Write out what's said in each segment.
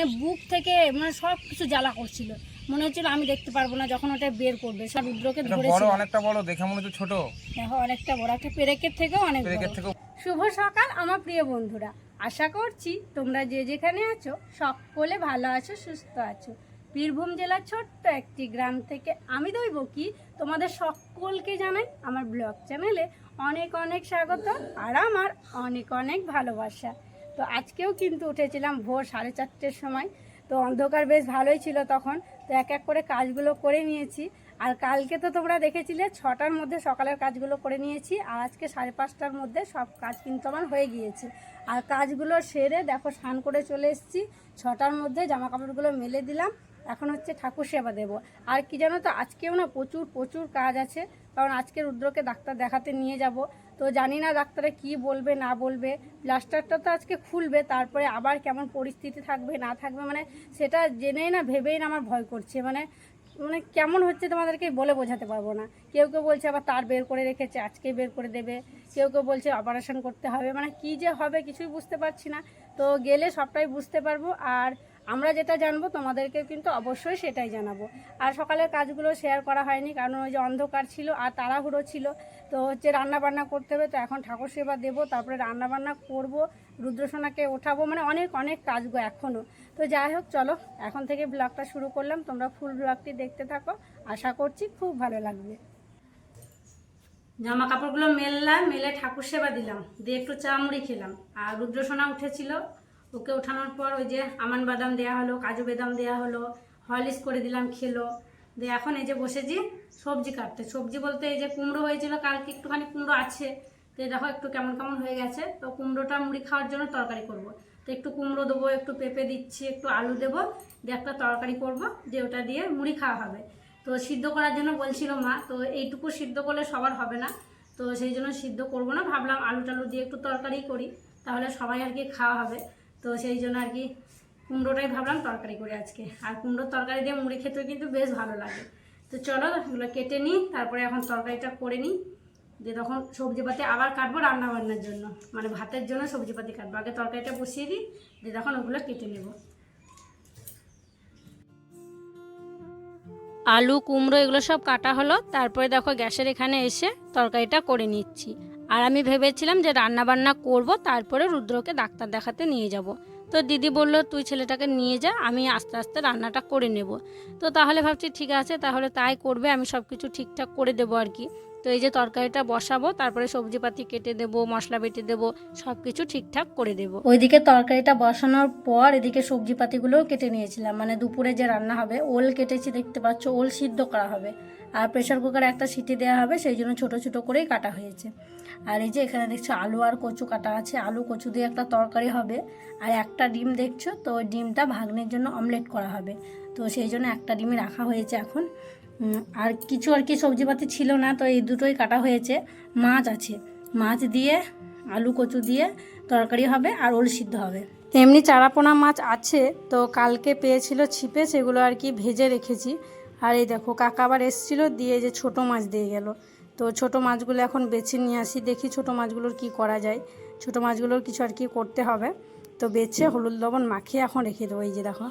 মানে বুক থেকে মানে সব কিছু জ্বালা করছিল। মনে হচ্ছিল আমি দেখতে পারব না যখন ওটা বের করবে। সব রুদ্রকে ধরেছিল। অনেকটা বড় দেখে মনে হচ্ছে ছোট। অনেকটা বড় একটা পেরেকের থেকেও অনেক বড়। শুভ সকাল আমার প্রিয় বন্ধুরা। আশা করছি তোমরা যে যেখানে আছো সকলে ভালো আছো সুস্থ আছো। বীরভূম জেলার ছোট্ট একটি গ্রাম থেকে আমি দইব কি তোমাদের সকলকে জানাই আমার ব্লগ চ্যানেলে অনেক অনেক স্বাগত আর আমার অনেক অনেক ভালোবাসা। তো আজকেও কিন্তু উঠেছিলাম ভোর সাড়ে চারটের সময়। তো অন্ধকার বেশ ভালোই ছিল তখন। তো এক এক করে কাজগুলো করে নিয়েছি। আর কালকে তো তোমরা দেখেছিলে, ছটার মধ্যে সকালের কাজগুলো করে নিয়েছি। আর আজকে সাড়ে পাঁচটার মধ্যে সব কাজ কিন্তু আমার হয়ে গিয়েছে। আর কাজগুলো সেরে দেখো স্নান করে চলে এসেছি। ছটার মধ্যে জামা কাপড়গুলো মেলে দিলাম। এখন হচ্ছে ঠাকুর সেবা দেবো। আর কি জানো তো, আজকেও না প্রচুর প্রচুর কাজ আছে। কারণ আজকে রুদ্রকে ডাক্তার দেখাতে নিয়ে যাব। তো জানি না ডাক্তারে কি বলবে, না বলবে। প্লাস্টারটা তো আজকে খুলবে, তারপরে আবার কেমন পরিস্থিতি থাকবে, না থাকবে মানে সেটা জেনেই না, ভেবেই না আমার ভয় করছে। মানে মানে কেমন হচ্ছে তোমাদেরকে বলে বোঝাতে পারব না। কেউ কেউ বলছে আবার তার বের করে রেখেছে, আজকে বের করে দেবে। কেউ কেউ বলছে অপারেশন করতে হবে। মানে কি যে হবে কিছুই বুঝতে পারছি না। তো গেলে সবটাই বুঝতে পারব। আর আমরা যেটা জানব তোমাদেরকে কিন্তু অবশ্যই সেটাই জানাব। আর সকালের কাজগুলো শেয়ার করা হয়নি, কারণ ওই যে অন্ধকার ছিল আর তাড়াহুড়ো ছিল। তো হচ্ছে রান্না বান্না করতে হবে, তো এখন ঠাকুর সেবা দেবো, তারপরে রান্না বান্না করব, রুদ্রসোনাকে ওঠাবো মানে অনেক অনেক কাজগো এখনও তো যাই হোক, চলো, এখন থেকে ব্লগটা শুরু করলাম, তোমরা ফুল ব্লগটি দেখতে থাকো, আশা করছি খুব ভালো লাগবে। জামা কাপড়গুলো মেললাম, মেলে ঠাকুর সেবা দিলাম, দিয়ে একটু চা মুড়ি খেলাম, আর রুদ্রসোনা উঠেছিল, ওকে ওঠানোর পর ওই যে আমান বাদাম দেওয়া হলো, কাজু বাদাম দেওয়া হলো, হরলিক্স করে দিলাম খেলো, দিয়ে এখন এই যে বসেছি সবজি কাটতে। সবজি বলতে এই যে কুমড়ো হয়েছিল, কালকে একটুখানি কুমড়ো আছে। তো দেখো একটু কেমন কেমন হয়ে গেছে। তো কুমড়োটা মুড়ি খাওয়ার জন্য তরকারি করব। তো একটু কুমড়ো দেবো, একটু পেঁপে দিচ্ছি, একটু আলু দেবো, দিয়ে একটা তরকারি করব যে ওটা দিয়ে মুড়ি খাওয়া হবে। তো সিদ্ধ করার জন্য বলছিল মা, তো এইটুকু সিদ্ধ করলে সবার হবে না। তো সেই জন্য সিদ্ধ করব না, ভাবলাম আলু টালু দিয়ে একটু তরকারি করি, তাহলে সবাই আর কি খাওয়া হবে। তো সেই জন্য আর কি কুমড়োটাই ভাবলাম তরকারি করি আজকে। আর কুমড়োর তরকারি দিয়ে মুড়ি খেতেও কিন্তু বেশ ভালো লাগে। তো চলো এগুলো কেটে নিই, তারপরে এখন তরকারিটা করে নিই। দিয়ে তখন সবজিপাতি আবার কাটবো রান্নাবান্নার জন্য। মানে ভাতের জন্য সবজিপাতি কাটবো। আগে তরকারিটা বসিয়ে দিই, দিয়ে তখন ওগুলো কেটে নেব। আলু, কুমড়ো এগুলো সব কাটা হলো। তারপরে দেখো গ্যাসের এখানে এসে তরকারিটা করে নিচ্ছি। আর আমি ভেবেছিলাম যে রান্না বান্না করব, তারপরে রুদ্রকে ডাক্তার দেখাতে নিয়ে যাব। তো দিদি বলল, তুই ছেলেটাকে নিয়ে যা, আমি আস্তে আস্তে রান্নাটা করে নেব। তো তাহলে ভাবছি, ঠিক আছে, তাহলে তাই করবে, আমি সব কিছু ঠিকঠাক করে দেবো আর কি। তো এই যে তরকারিটা বসাবো, তারপরে সবজিপাতি কেটে দেবো, মশলা বেটে দেবো সব কিছু ঠিকঠাক করে দেবো। ওইদিকে তরকারিটা বসানোর পর এদিকে সবজিপাতিগুলোও কেটে নিয়েছিলাম। মানে দুপুরে যে রান্না হবে, ওল কেটেছি, দেখতে পাচ্ছ, ওল সিদ্ধ করা হবে। আর প্রেশার কুকারে একটা সিটি দেওয়া হবে, সেই জন্য ছোটো ছোটো করেই কাটা হয়েছে। আর এই যে এখানে দেখছ আলু আর কচু কাটা আছে, আলু কচু দিয়ে একটা তরকারি হবে। আর একটা ডিম দেখছ, তো ডিমটা ভাগ্নের জন্য অমলেট করা হবে। তো সেই জন্য একটা ডিমই রাখা হয়েছে এখন। আর কিছু আর কি সবজিপাতি ছিল না, তো এই দুটোই কাটা হয়েছে। মাছ আছে, মাছ দিয়ে আলু কচু দিয়ে তরকারি হবে আর ওল সিদ্ধ হবে। এমনি চারাপোনা মাছ আছে, তো কালকে পেয়েছিল ছিপে, সেগুলো আর কি ভেজে রেখেছি। আর এই দেখো, কাকা আবার এসেছিল, দিয়ে যে ছোট মাছ দিয়ে গেল। তো ছোট মাছগুলো এখন বেছে নিয়ে আসি, দেখি ছোট মাছগুলোর কি করা যায়। ছোট মাছগুলোর কিছু আর কি করতে হবে। তো বেছে হলুদ লবণ মাখিয়ে এখন রেখে দেবো, এই যে দেখো।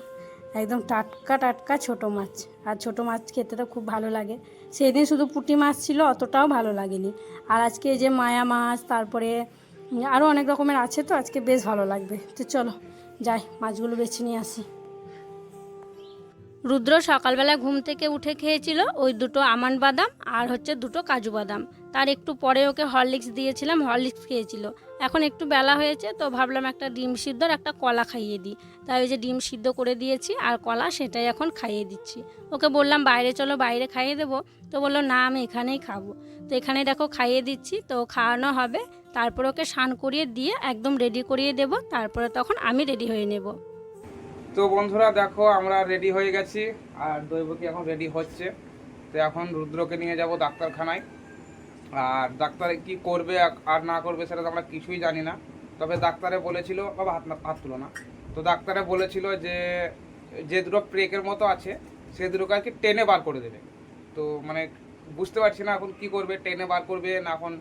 একদম টাটকা টাটকা ছোট মাছ। আর ছোট মাছ খেতে তো খুব ভালো লাগে। সেদিন শুধু পুঁটি মাছ ছিল, অতটাও ভালো লাগেনি। আর আজকে এই যে মায়া মাছ, তারপরে আরও অনেক রকমের আছে তো, আজকে বেশ ভালো লাগবে। তো চলো, যাই, মাছগুলো বেছে নিয়ে আসি। রুদ্র সকালবেলা ঘুম থেকে উঠে খেয়েছিল ওই দুটো আমান বাদাম আর হচ্ছে দুটো কাজু বাদাম। তার একটু পরে ওকে হরলিক্স দিয়েছিলাম, হরলিক্স খেয়েছিল। এখন একটু বেলা হয়েছে তো ভাবলাম একটা ডিম সিদ্ধ আর একটা কলা খাইয়ে দিই। তাই ওই যে ডিম সিদ্ধ করে দিয়েছি আর কলা সেটাই এখন খাইয়ে দিচ্ছি। ওকে বললাম, বাইরে চলো, বাইরে খাইয়ে দেবো। তো বলল, না, আমি এখানেই খাব। তো এখানেই দেখো খাইয়ে দিচ্ছি, তো খাওয়ানো হবে। তারপর ওকে স্নান করিয়ে দিয়ে একদম রেডি করিয়ে দেবো। তারপরে তখন আমি রেডি হয়ে নেব। তো বন্ধুরা দেখো, আমরা রেডি হয়ে গেছি আর দৈবকী এখন রেডি হচ্ছে। তো এখন রুদ্রকে নিয়ে যাব ডাক্তারখানায়। আর ডাক্তারে কি করবে আর- না করবে সেটা তো আমরা কিছুই জানি না। তবে ডাক্তারে বলেছিল, বাবা হাত না- হাত তুলো না। তো ডাক্তারে বলেছিল যে যে দুটো প্রেকের মতো আছে, সে দুটোকে আর কি টেনে বার করে দেবে। তো মানে বুঝতে পারছি না এখন কি করবে, টেনে বার করবে না এখন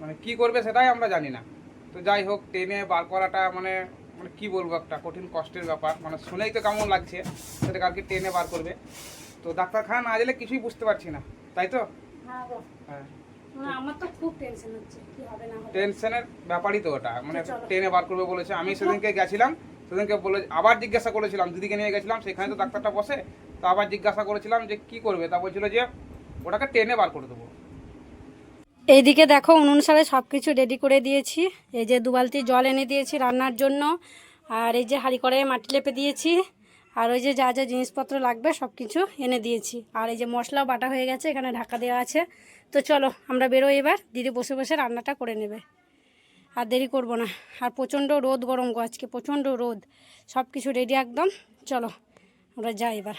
মানে কি করবে সেটাই আমরা জানি না। তো যাই হোক, টেনে বার করাটা মানে মানে কি বলব একটা কঠিন কষ্টের ব্যাপার। মানে শুনেই তো কেমন লাগছে সেটা কালকে টেনে বার করবে। তো ডাক্তারখানা না গেলে কিছুই বুঝতে পারছি না তাই তো? হ্যাঁ। হ্যাঁ। আমার তো খুব টেনশন হচ্ছে কি হবে না টেনশনের ব্যাপারই তো ওটা মানে। টেনে বার করবে বলেছে। আমি সেদিনকে গেছিলাম সেদিনকে বলে আবার জিজ্ঞাসা করেছিলাম দিদিকে নিয়ে গেছিলাম সেখানে তো ডাক্তারটা বসে তো আবার জিজ্ঞাসা করেছিলাম যে কি করবে তা বলছিল যে ওটাকে টেনে বার করে দেবো। এইদিকে দেখো উনুন সারে সব কিছু রেডি করে দিয়েছি। এই যে দু বালতি জল এনে দিয়েছি রান্নার জন্য। আর এই যে হাঁড়ি করে মাটি লেপে দিয়েছি। আর ওই যে যা যা জিনিসপত্র লাগবে সব কিছু এনে দিয়েছি। আর এই যে মশলাও বাটা হয়ে গেছে, এখানে ঢাকা দেওয়া আছে। তো চলো, আমরা বেরোই এবার। দিদি বসে বসে রান্নাটা করে নেবে। আর দেরি করব না। আর প্রচণ্ড রোদ গরম গো, আজকে প্রচণ্ড রোদ। সব কিছু রেডি একদম। চলো, আমরা যাই এবার।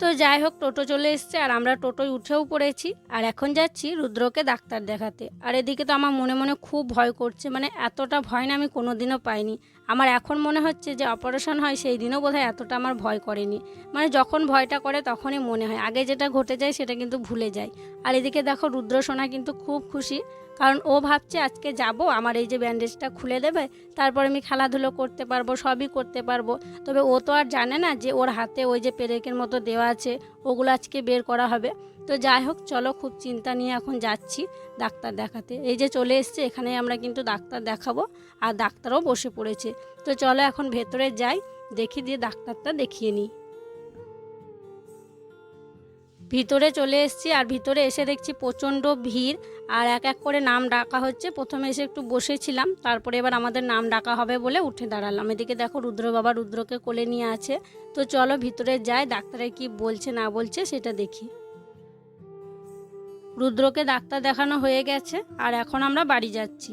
তো যাই হোক, টোটো চলে এসছে আর আমরা টোটোয় উঠেও পড়েছি। আর এখন যাচ্ছি রুদ্রকে ডাক্তার দেখাতে। আর এদিকে তো আমার মনে মনে খুব ভয় করছে মানে এতটা ভয় না আমি কোনোদিনও পাইনি। আমার এখন মনে হচ্ছে যে অপারেশন হয় সেই দিনও বোধহয় এতটা আমার ভয় করেনি। মানে যখন ভয়টা করে তখনই মনে হয়। আগে যেটা ঘটে যায় সেটা কিন্তু ভুলে যায়। আর এদিকে দেখো রুদ্র, সোনা কিন্তু খুব খুশি। কারণ ও ভাবছে আজকে যাব, আমার এই যে ব্যান্ডেজটা খুলে দেবে, তারপর আমি খেলাধুলো করতে পারব, সবই করতে পারব। তবে ও তো আর জানে না যে ওর হাতে ওই যে পেরেকের মতো দেওয়া আছে, ওগুলো আজকে বের করা হবে। তো যাই হোক, চলো খুব চিন্তা নিয়ে এখন যাচ্ছি ডাক্তার দেখাতে। এই যে চলে এসছে এখানে আমরা কিন্তু ডাক্তার দেখাবো, আর ডাক্তারও বসে পড়েছে। তো চলো এখন ভেতরে যাই, দেখি দিয়ে ডাক্তারটা দেখিয়ে নিই। ভিতরে চলে এসেছি আর ভিতরে এসে দেখছি প্রচণ্ড ভিড় আর এক এক করে নাম ডাকা হচ্ছে। প্রথমে এসে একটু বসেছিলাম, তারপরে এবার আমাদের নাম ডাকা হবে বলে উঠে দাঁড়ালাম। এদিকে দেখো রুদ্র বাবা রুদ্রকে কোলে নিয়ে আছে। তো চলো ভিতরে যাই, ডাক্তারে কি বলছে না বলছে সেটা দেখি। রুদ্রকে ডাক্তার দেখানো হয়ে গেছে আর এখন আমরা বাড়ি যাচ্ছি।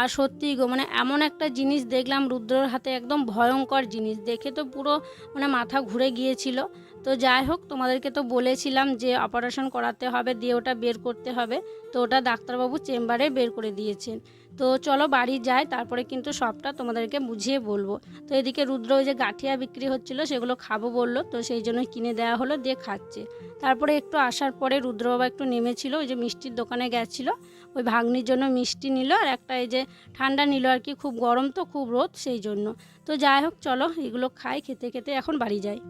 আর সত্যি গো মানে এমন একটা জিনিস দেখলাম রুদ্রর হাতে, একদম ভয়ঙ্কর জিনিস। দেখে তো পুরো মানে মাথা ঘুরে গিয়েছিল। তো যাই হোক, তোমাদেরকে তো বলেছিলাম যে অপারেশন করাতে হবে, দিয়ে ওটা বের করতে হবে। তো ওটা ডাক্তারবাবু চেম্বারে বের করে দিয়েছেন। তো চলো বাড়ি যাই, তারপরে কিন্তু সবটা তোমাদেরকে বুঝিয়ে বলব। তো এদিকে রুদ্র ওই যে গাঠিয়া বিক্রি হচ্ছিল, সেগুলো খাব বলল, তো সেই জন্য কিনে দেওয়া হলো, দিয়ে খাচ্ছে। তারপরে একটু আসার পরে রুদ্র বাবা একটু নেমেছিল, ওই যে মিষ্টির দোকানে গেছিল, ওই ভাগ্নির জন্য মিষ্টি নিল, আর একটা এই যে ঠান্ডা নিল আর কি, খুব গরম তো, খুব রোদ, সেই জন্য। তো যাই হোক, চলো এগুলো খাই, খেতে খেতে এখন বাড়ি যাই।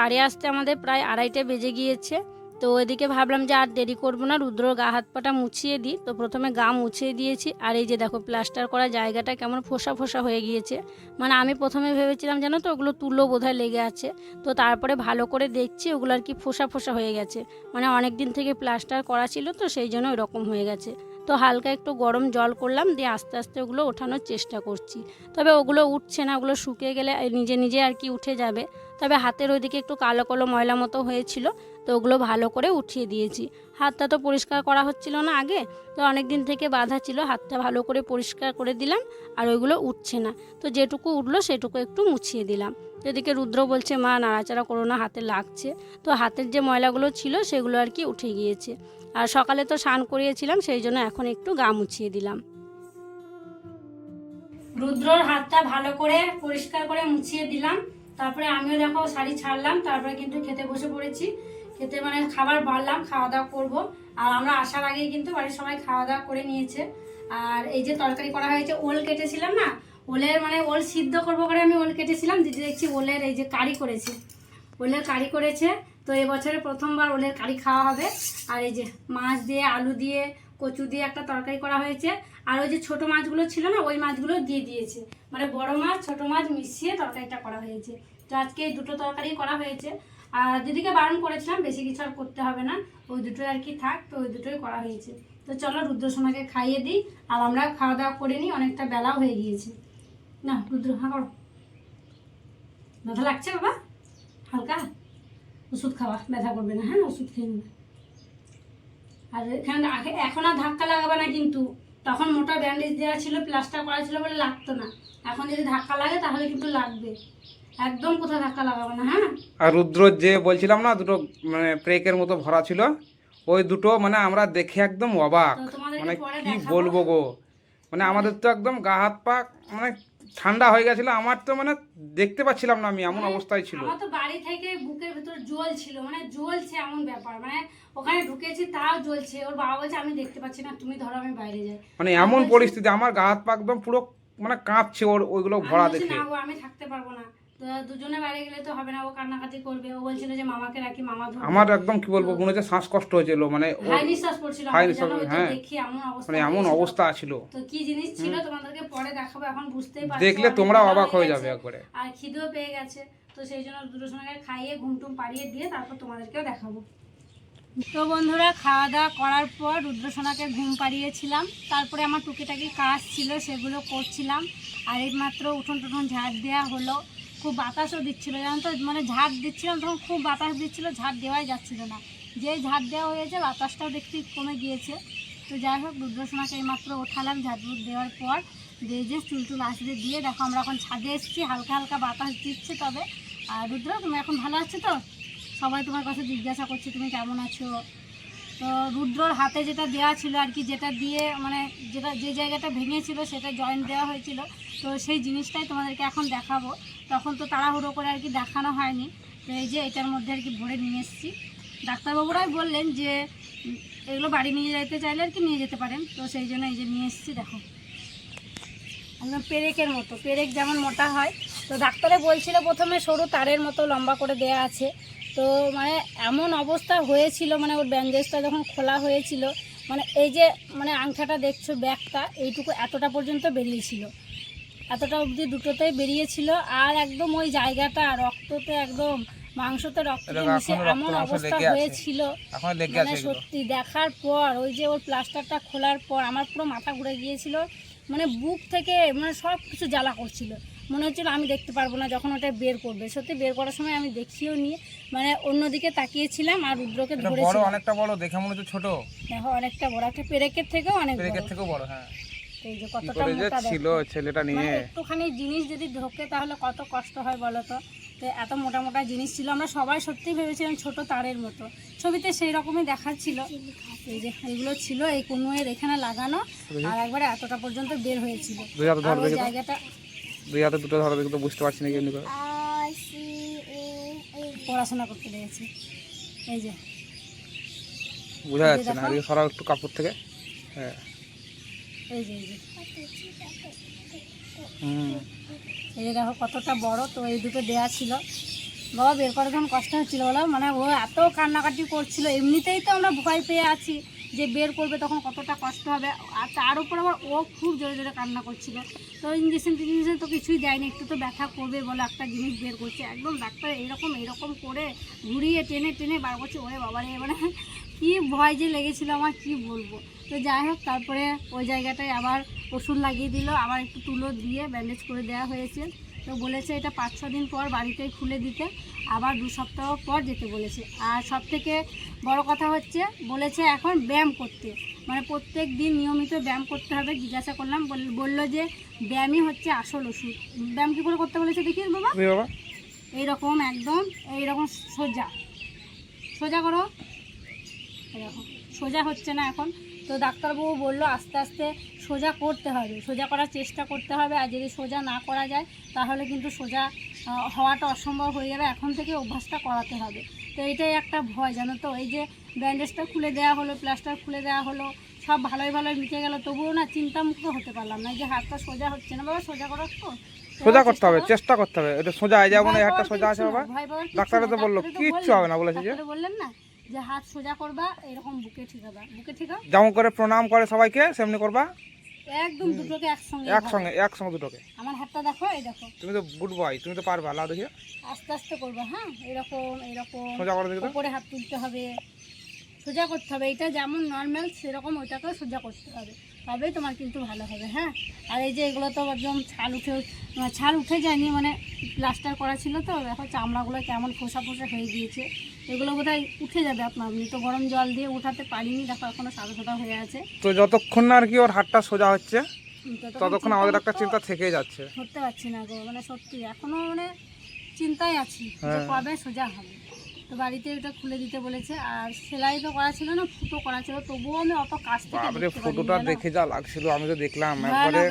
বাড়ি আসতে আমাদের প্রায় আড়াইটে বেজে গিয়েছে তো এদিকে ভাবলাম যে আর দেরি করব না, রুদ্র গা হাত পাটা মুছিয়ে দিই। তো প্রথমে গা মুছিয়ে দিয়েছি, আর এই যে দেখো প্লাস্টার করা জায়গাটা কেমন ফোসা ফোসা হয়ে গিয়েছে। মানে আমি প্রথমে ভেবেছিলাম, জানো তো, ওগুলো তুলো বোধহয় লেগে আছে। তো তারপরে ভালো করে দেখছি ওগুলো আর কি ফোসা ফোসা হয়ে গেছে। মানে অনেক দিন থেকে প্লাস্টার করা ছিল তো, সেই জন্য ওরকম হয়ে গেছে। তো হালকা একটু গরম জল করলাম, দিয়ে আস্তে আস্তে ওগুলো ওঠানোর চেষ্টা করছি। তবে ওগুলো উঠছে না, ওগুলো শুকিয়ে গেলে নিজে নিজে আর কি উঠে যাবে। তবে হাতের ওইদিকে একটু কালো কালো ময়লা মতো হয়েছিল, তো ওগুলো ভালো করে উঠিয়ে দিয়েছি। হাতটা তো পরিষ্কার করা হচ্ছিল না আগে, তো অনেক দিন থেকে বাঁধা ছিল, হাতটা ভালো করে পরিষ্কার করে দিলাম, আর ওইগুলো উঠছে না। তো যেটুকু উঠল সেটুকু একটু মুছিয়ে দিলাম। এদিকে রুদ্র বলছে, মা, নাড়াচাড়া করো না, হাতে লাগছে। তো হাতের যে ময়লাগুলো ছিল, সেগুলো আর কি উঠে গিয়েছে। আর সকালে তো স্নান করিয়েছিলাম, সেই জন্য এখন একটু গা মুছিয়ে দিলাম। রুদ্রর হাতটা ভালো করে পরিষ্কার করে মুছিয়ে দিলাম। তারপরে আমিও দেখো শাড়ি ছাড়লাম, তারপরে কিন্তু খেতে বসে পড়েছি। খেতে মানে খাবার বাড়লাম খাওয়া দাওয়া করব। আর আমরা আসার আগেই কিন্তু বাড়ির সবাই খাওয়া দাওয়া করে নিয়েছে। আর এই যে তরকারি করা হয়েছে, ওল কেটেছিলাম না ওলের মানে ওল সিদ্ধ করব করে আমি ওল কেটেছিলাম, দিদি দেখছি ওলের এই যে কারি করেছে। ওলের কারি করেছে, তো এবছরে প্রথমবার ওলের কারি খাওয়া হবে। আর এই যে মাছ দিয়ে, আলু দিয়ে, কচু দিয়ে একটা তরকারি করা হয়েছে। আর ওই যে ছোট মাছগুলো ছিল না, ওই মাছগুলো দিয়ে দিয়েছে। মানে বড় মাছ, ছোট মাছ মিশিয়ে তরকারিটা করা হয়েছে। তো আজকে এই দুটো তরকারি করা হয়েছে। আর দিদিকে বারণ করেছিলাম, বেশি কিছু আর করতে হবে না। ওই দুটোই আর কি থাক, তো ওই দুটোই করা হয়েছে। তো চলো রুদ্র রুদ্রসোনাকে খাইয়ে দিই, আর আমরা খাওয়া দাওয়া করে নিই, অনেকটা বেলাও হয়ে গিয়েছে। না রুদ্র হ্যাঁ করো। ব্যথা লাগছে বাবা? হালকা? ওষুধ খাওয়া ব্যথা করবে না হ্যাঁ ওষুধ খেয়ে নেবে। আর এখানে আগে- এখন আর ধাক্কা লাগাবে না কিন্তু। তখন মোটা ব্যান্ডেজ দেওয়া ছিল প্লাস্টার করা ছিল বলে লাগতো না। এখন যদি ধাক্কা লাগে তাহলে কিন্তু লাগবে। একদম কোথাও ধাক্কা লাগাবে না হ্যাঁ? আর রুদ্র যে বলছিলাম না দুটো মানে প্রেকের মতো ভরা ছিল ওই দুটো মানে আমরা দেখে একদম অবাক। মানে কি বলব গো? মানে আমাদের তো একদম গা হাত পা মানে ঠান্ডা হয়ে গেছিল আমার তো মানে দেখতে পাচ্ছিলাম না আমি এমন অবস্থায় ছিল। আমার তো বাড়ি থেকে বুকের ভিতর জল ছিল মানে জ্বলছে এমন ব্যাপার মানে ওখানে ঢুকেছি তাও জ্বলছে ওর বাবা বলছে আমি দেখতে পাচ্ছি না তুমি ধরো আমি বাইরে যাই। মানে এমন পরিস্থিতি আমার গা হাত পা একদম পুরো মানে কাঁপছে ওর ওইগুলো ভরা দেখে। আমি থাকতে পারব না। দুজনে বাইরে গেলে তো হবে না ও কান্নাকাটি করবে। ও বলছিল যে মামাকে রাখি মামা আমার একদম কি বলব মনে হচ্ছে শ্বাসকষ্ট হয়েছিল মানে হাই নিঃশ্বাস পড়ছিল হাই নিঃশ্বাস, হ্যাঁ। দেখি এমন অবস্থা মানে এমন অবস্থা ছিল। তো কি জিনিস ছিল তোমাদেরকে পরে দেখাবো এখন বুঝতেই পারছ দেখলে তোমরা অবাক হয়ে যাবে একবারে। আর খিদেও পেয়ে গেছে। তো সেই জন্য দুটো সঙ্গে খাইয়ে ঘুম টুম পাড়িয়ে দিয়ে তারপর তোমাদেরকেও দেখাবো। তো বন্ধুরা খাওয়া দাওয়া করার পর রুদ্রসোনাকে ঘুম পাড়িয়েছিলাম। তারপরে আমার টুকিটাকি কাজ ছিল সেগুলো করছিলাম। আর এই মাত্র উঠোন টুঠোন ঝাড় দেওয়া হলো। খুব বাতাসও দিচ্ছিল, জানো তো? মানে ঝাড় দিচ্ছিলাম তখন খুব বাতাস দিচ্ছিল ঝাড় দেওয়াই যাচ্ছিল না। যেই ঝাড় দেওয়া হয়েছে, বাতাসটাও দেখতে কমে গিয়েছে। তো যাই হোক রুদ্রসোনাকে এইমাত্র ওঠালাম ঝাড় দেওয়ার পর। দিয়ে যে চুল টুল আসলে দিয়ে দেখো, আমরা এখন ছাদে এসেছি, হালকা হালকা বাতাস দিচ্ছে তবে। আর রুদ্র, তুমি এখন ভালো আছো তো? সবাই তোমার কাছে জিজ্ঞাসা করছে, তুমি কেমন আছো? তো রুদ্রর হাতে যেটা দেওয়া ছিল আর কি, যেটা দিয়ে মানে যেটা, যে জায়গাটা ভেঙেছিল সেটা জয়েন্ট দেওয়া হয়েছিল। তো সেই জিনিসটাই তোমাদেরকে এখন দেখাবো। তখন তো তাড়াহুড়ো করে আর কি দেখানো হয়নি। তো এই যে এটার মধ্যে আর কি ভরে নিয়ে এসেছি। ডাক্তারবাবুরাই বললেন যে, এগুলো বাড়ি নিয়ে যেতে চাইলে আর কি নিয়ে যেতে পারেন। তো সেই জন্য এই যে নিয়ে এসেছি, দেখো। একদম পেরেকের মতো, পেরেক যেমন মোটা হয়। তো ডাক্তারে বলছিল প্রথমে সরু তারের মতো লম্বা করে দেয়া আছে। তো মানে এমন অবস্থা হয়েছিল মানে ওর ব্যান্ডেজটা যখন খোলা হয়েছিল মানে এই যে মানে আংঠাটা দেখছ ব্যাগটা এইটুকু এতটা পর্যন্ত বেরিয়েছিল। এতটা অবধি দুটোতেই বেরিয়েছিল আর একদম ওই জায়গাটা রক্ততে একদম মাংসতে রক্ত মিশে রক্ত এমন অবস্থা হয়েছিল। মানে সত্যি দেখার পর ওই যে ওর প্লাস্টারটা খোলার পর আমার পুরো মাথা ঘুরে গিয়েছিল। মানে বুক থেকে মানে সব কিছু জ্বালা করছিল। মনে হচ্ছিল আমি দেখতে পারব না যখন ওটা বের করবে। সত্যি বের করার সময় আমি দেখিও নিয়ে মানে অন্যদিকে তাকিয়েছিলাম আর রুদ্রকে এটা বড় অনেকটা বড় দেখে মনে হচ্ছে ছোট। দেখো অনেকটা বড় একটা পেরেকের থেকেও অনেক বড়। পেরেকের থেকেও বড় হ্যাঁ। এই যে কতটা মোটা ছিল ছেলেটা মানে নিয়ে একটুখানি জিনিস যদি ঢোকে তাহলে কত কষ্ট হয় বলো তো? তো এত মোটা মোটা জিনিস ছিল আমরা সবাই সত্যিই ভেবেছিলাম ছোট তারের মতো। ছবিতে সেই রকমই দেখাচ্ছিল। এই যে এগুলো ছিল এই কনুয়ের এখানে লাগানো আর একবারে এতটা পর্যন্ত বের হয়েছিল। আর ওই জায়গাটা দুই হাতে দুটো ধরো দেখি তো বুঝতে পারছি না কেমনি করে। পড়াশোনা করতে লেগেছে এই যে। বোঝা যাচ্ছে না এদিকে সরাও একটু কাপড় থেকে। হ্যাঁ। এই যে হুম। এই যে দেখো কতটা বড় তো এই দুটো দেয়া ছিল। বাবা বের করার যখন কষ্ট হচ্ছিল বলো মানে ও এত কান্নাকাটি করছিল এমনিতেই তো আমরা ভয় পেয়ে আছি। যে বের করবে তখন কতটা কষ্ট হবে। আর তার উপর আবার ও খুব জোরে জোরে কান্না করছিল। তো ইঞ্জেকশন টিঞ্জেকশন তো কিছুই দেয়নি, একটু তো ব্যথা করবে বলে একটা জিনিস বের করছে। একদম ডাক্তার এরকম এরকম করে ঘুরিয়ে টেনে টেনে বার করছে। ওরে বাবারে মানে কী ভয় যে লেগেছিল আমার, কি বলব? তো যাই হোক, তারপরে ওই জায়গাটায় আবার ওষুধ লাগিয়ে দিল, আবার একটু তুলো দিয়ে ব্যান্ডেজ করে দেওয়া হয়েছে। তো বলেছে এটা পাঁচ ছ দিন পর বাড়িতেই খুলে দিতে, আবার দু সপ্তাহ পর যেতে বলেছে। আর সব থেকে বড় কথা হচ্ছে বলেছে এখন ব্যায়াম করতে। মানে প্রত্যেক দিন নিয়মিত ব্যায়াম করতে হবে জিজ্ঞাসা করলাম বল- বলল যে ব্যায়ামই হচ্ছে আসল ওষুধ। ব্যায়াম কী করে করতে বলেছে দেখিস বাবা। বাবা। এইরকম একদম এইরকম সোজা। সোজা করো। এরকম। সোজা হচ্ছে না এখন। তো ডাক্তারবাবু বলল আস্তে আস্তে সোজা করতে হবে। সোজা করার চেষ্টা করতে হবে আর যদি সোজা না করা যায় তাহলে কিন্তু সোজা হওয়াটা অসম্ভব হয়ে যাবে। এখন থেকে অভ্যাসটা করাতে হবে। তো এটাই একটা ভয় জানো তো? এই যে ব্যান্ডেজটা খুলে দেওয়া হলো প্লাস্টার খুলে দেওয়া হলো সব ভালোই ভালোই মিটে গেল। তবুও না চিন্তামুক্ত হতে পারলাম না। এই যে হাতটা সোজা হচ্ছে না বাবা? সোজা করার তো। সোজা করতে হবে চেষ্টা করতে হবে। এটা সোজা আয় যাব না এই হাতটা সোজা আছে বাবা। ডাক্তারে তো বলল কিচ্ছু হবে না? বলেছে যে? বললেন না যে হাত সোজা করবা এরকম বুকে ঠিকাবা। বুকে ঠিকাও? যেমন করে প্রণাম করে সবাইকে সেমনি করবা। একদম দুটোকে একসঙ্গে একসঙ্গে একসঙ্গে দুটোকে। আমার হাতটা দেখো এই দেখো। তুমি তো গুড বয় তুমি তো পারবে আল্লাহ দেখি। আস্তে আস্তে করবা হ্যাঁ? এরকম এরকম। সোজা করে দেখি উপরে হাত তুলতে হবে সোজা করতে হবে। এটা যেমন নর্মাল সেরকম ওইটাকেও সোজা করতে হবে। তবেই তোমার কিন্তু ভালো হবে হ্যাঁ? আর এই যে এগুলো তো একদম ছাল উঠে ছাল উঠে যায়নি মানে প্লাস্টার করা ছিল তো দেখো চামড়াগুলো কেমন ফোসা ফোসা হয়ে গিয়েছে। এগুলো বোধহয় উঠে যাবে আপনার আপনি তো গরম জল দিয়ে উঠাতে পারিনি দেখো এখনও সাদা সাদা হয়ে আছে। তো যতক্ষণ না আর কি ওর হাতটা সোজা হচ্ছে ততক্ষণ আমাদের একটা চিন্তা থেকে যাচ্ছে। ধরতে পারছি না গো মানে সত্যি এখনও মানে চিন্তায় আছি যে হ্যাঁ। কবে সোজা হবে। তো বাড়িতে ওটা খুলে দিতে বলেছে। আর সেলাই তো করা ছিল না ফুটো করা ছিল তবুও আমি অত কাছ থেকে বাপরে ফটোটা দেখে যা লাগছিল আমি তো দেখলাম একবারে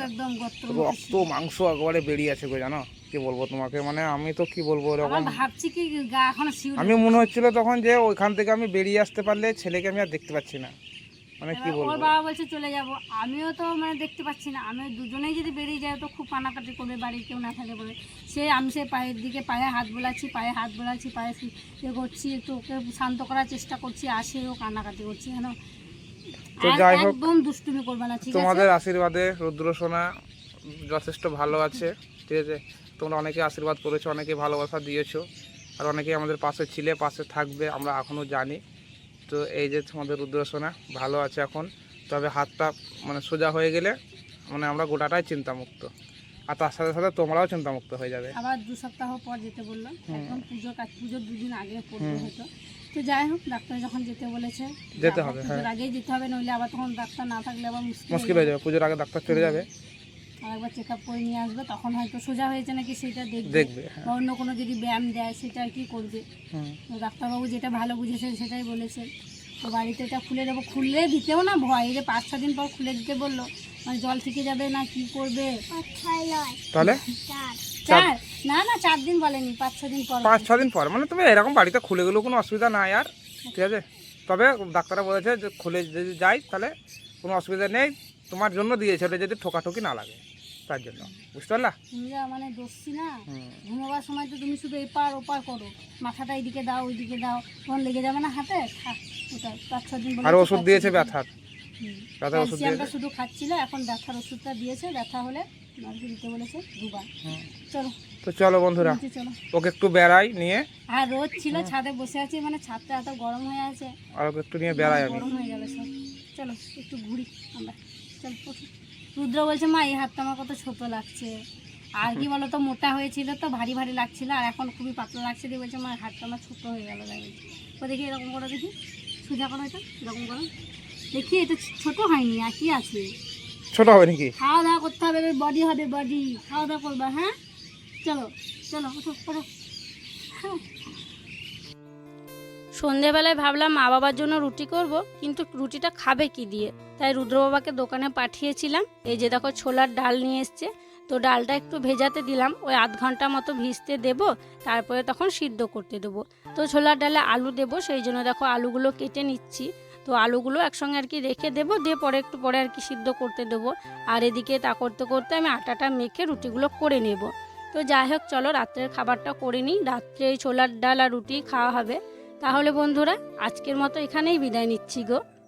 রক্ত মাংস একবারে বেরিয়ে আছে গো জানো? কি বলব তোমাকে? মানে আমি তো কি বলব এরকম ভাবছি কি গা এখন আমি মনে হচ্ছিল তখন যে ওইখান থেকে আমি বেরিয়ে আসতে পারলে ছেলেকে আমি আর দেখতে পাচ্ছি না। মানে কি বলব? ওর বাবা বলছে চলে যাব। আমিও তো মানে দেখতে পাচ্ছি না। আমি দুজনেই যদি বেরিয়ে যায় তো খুব কানাকাটি করবে বাড়ির কেউ না থাকে বলে সে আমি সে পায়ের দিকে পায়ে হাত বোলাচ্ছি পায়ে হাত বোলাচ্ছি পায়ে ইয়ে করছি একটু ওকে শান্ত করার চেষ্টা করছি আসে ও কান্নাকাটি করছে কেন যাই একদম দুষ্টুমি করবে না ঠিক আছে? তোমাদের আশীর্বাদে রুদ্রসোনা যথেষ্ট ভালো আছে ঠিক আছে? তোমরা অনেকে আশীর্বাদ করেছ অনেকে ভালোবাসা দিয়েছ আর অনেকে আমাদের পাশে ছিলে পাশে থাকবে আমরা এখনও জানি। তো এই যে তোমাদের রুদ্রসোনা ভালো আছে এখন তবে হাতটা মানে সোজা হয়ে গেলে মানে আমরা গোটাটাই চিন্তামুক্ত। আর তার সাথে সাথে তোমরাও চিন্তামুক্ত হয়ে যাবে। আবার দু সপ্তাহ পর যেতে বলল হুম। একদম পুজোর কাজ পুজোর দুদিন আগে পড়বে হয়তো। তো যাই হোক ডাক্তার যখন যেতে বলেছে যেতে হবে, পুজোর হ্যাঁ। আগেই যেতে হবে নইলে আবার তখন ডাক্তার না থাকলে আবার মুশকিল হয়ে যাবে। পুজোর আগে ডাক্তার চলে যাবে। আর একবার চেক আপ করে নিয়ে আসবে তখন হয়তো সোজা হয়েছে নাকি সেটা দেখবে। হ্যাঁ। বা অন্য কোনো যদি ব্যায়াম দেয় সেটা আর কি করবে? তো ডাক্তারবাবু যেটা ভালো বুঝেছেন সেটাই বলেছে তো বাড়িতে এটা খুলে দেবো। খুললে দিতেও না ভয় এই যে পাঁচ ছ দিন পর খুলে দিতে বলল। মানে জল থেকে যাবে না কি করবে? তাহলে? চার। না না চার দিন বলেনি পাঁচ ছ দিন পর। পাঁচ ছ দিন পর? মানে তুমি এরকম বাড়িতে খুলে গেলেও কোনো অসুবিধা নাই আর? ঠিক আছে? তবে ডাক্তাররা বলেছে যে খুলে যদি যাই তাহলে কোনো অসুবিধা নেই। তোমার জন্য দিয়েছে ওটা যদি ঠোকাঠুকি না লাগে। তার জন্য। বুঝতে পারলা? মানে দোষী না। ঘুমোবার সময় তো তুমি শুধু এপার ওপার করো। মাথাটা এইদিকে দাও ওইদিকে দাও। তখন লেগে যাবে না হাতে? থাক ওটা পাঁচ ছ দিন আর ওষুধ দিয়েছে। ব্যথার। ব্যথার ওষুধ দিয়েছে। শুধু খাচ্ছিল এখন ব্যথার ওষুধটা দিয়েছে। ব্যথা হলে নাকি দিতে বলেছে দুবার। চলো। তো চলো বন্ধুরা ওকে একটু বেড়াই নিয়ে। আর রোদ ছিল ছাদে বসে আছি মানে ছাদটা এত গরম হয়ে আছে। আর ওকে একটু নিয়ে বেড়াই আমি। গরম হয়ে সব। চলো একটু ঘুরি আমরা। চল। রুদ্র বলছে মা এই হাতটা আমার কত ছোট লাগছে। আর কি বলতো মোটা হয়েছিল তো ভারী ভারী লাগছিল আর এখন খুবই পাতলা লাগছে। দিয়ে বলছে মা হাতটা আমার ছোট হয়ে গেল। দেখি ও দেখি এরকম করে দেখি। সোজা করো এটা এরকম করো। দেখি এটা ছোট হয়নি আর কি আছে? ছোট হবে নাকি? খাওয়া দাওয়া করতে হবে বডি হবে বডি খাওয়া দাওয়া করবা হ্যাঁ? চলো চলো ওঠো ওঠো। হ্যাঁ সন্ধেবেলায় ভাবলাম মা বাবার জন্য রুটি করব কিন্তু রুটিটা খাবে কি দিয়ে? তাই রুদ্র বাবাকে দোকানে পাঠিয়েছিলাম। এই যে দেখো ছোলার ডাল নিয়ে এসছে। তো ডালটা একটু ভেজাতে দিলাম। ওই আধ ঘণ্টা মতো ভিজতে দেব, তারপরে তখন সিদ্ধ করতে দেবো। তো ছোলার ডালে আলু দেবো, সেই জন্য দেখো আলুগুলো কেটে নিচ্ছি। তো আলুগুলো একসঙ্গে আর কি রেখে দেবো, দিয়ে পরে একটু পরে আর কি সিদ্ধ করতে দেবো। আর এদিকে তা করতে করতে আমি আটাটা মেখে রুটিগুলো করে নেব। তো যাই হোক, চলো রাত্রের খাবারটা করে নিই। রাত্রে ছোলার ডাল আর রুটি খাওয়া হবে। তাহলে বন্ধুরা, আজকের মতো এখানেই বিদায় নিচ্ছি গো।